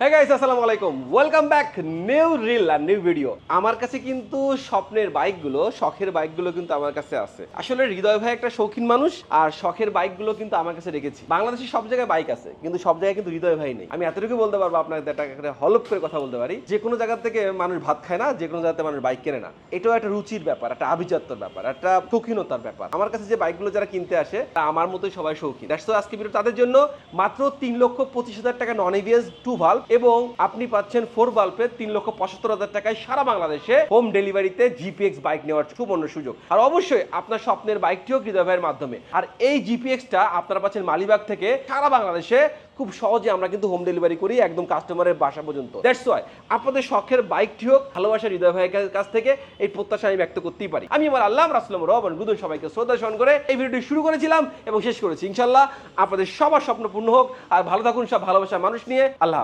হ্যাঁ গাইস আসসালামু আলাইকুম। ওয়েলকাম ব্যাক নিউ রিল আর নিউ ভিডিও আমার কাছে কিন্তু স্বপ্নের বাইকগুলো, শখের বাইকগুলো কিন্তু আমার কাছে আছে। আসলে হৃদয় ভাই একটা শৌখিন মানুষ, আর শখের বাইকগুলো কিন্তু আমার কাছে রেখেছি। বাংলাদেশে সব জায়গায় বাইক আছে, কিন্তু সব জায়গায় কিন্তু হৃদয় ভাই নেই। আমি এতটুকু বলতে পারব আপনাদের একটা হলপ করে কথা বলতে পারি। যে কোনো জায়গা থেকে মানুষ ভাত খায় না, যে কোনো জায়গাতে মানুষ বাইক কেনে না। এটাও একটা রুচির ব্যাপার, একটা আভিজাত্যর ব্যাপার, একটা শৌখিনতার ব্যাপার। আমার কাছে যে বাইকগুলো যারা কিনতে আসে তা আমার মতোই সবাই শৌখিন। দ্যাটস আজকে ভিডিও তাদের জন্য মাত্র তিন লক্ষ পঁচিশ হাজার টাকা নন এভিএস টু ভাল্ব এবং আপনি পাচ্ছেন ফোর ভাল্পে তিন লক্ষ পঁচাত্তর হাজার টাকায় সারা বাংলাদেশে হোম ডেলিভারিতে জিপিএক্স বাইক নেওয়ার সুবর্ণ সুযোগ। আর অবশ্যই আপনার স্বপ্নের বাইকটিও হৃদয় ভাইয়ের মাধ্যমে। আর এই জিপিএক্সটা আপনারা পাচ্ছেন মালিবাগ থেকে সারা বাংলাদেশে। খুব সহজে আমরা কিন্তু হোম ডেলিভারি করি একদম কাস্টমারের বাসা পর্যন্ত। দ্যাটস ওয়াই আপনাদের শখের বাইকটি হোক ভালোবাসার হৃদয় ভাইয়ের কাছ থেকে এই প্রত্যাশা আমি ব্যক্ত করতেই পারি। আমি আমার আল্লাহ রাসলাম রহমান গুদুন সবাইকে শ্রদ্ধা স্মরণ করে এই ভিডিওটি শুরু করেছিলাম এবং শেষ করেছি। ইনশাল্লাহ আপনাদের সবার স্বপ্ন পূর্ণ হোক। আর ভালো থাকুন সব ভালোবাসার মানুষ নিয়ে। আল্লাহ।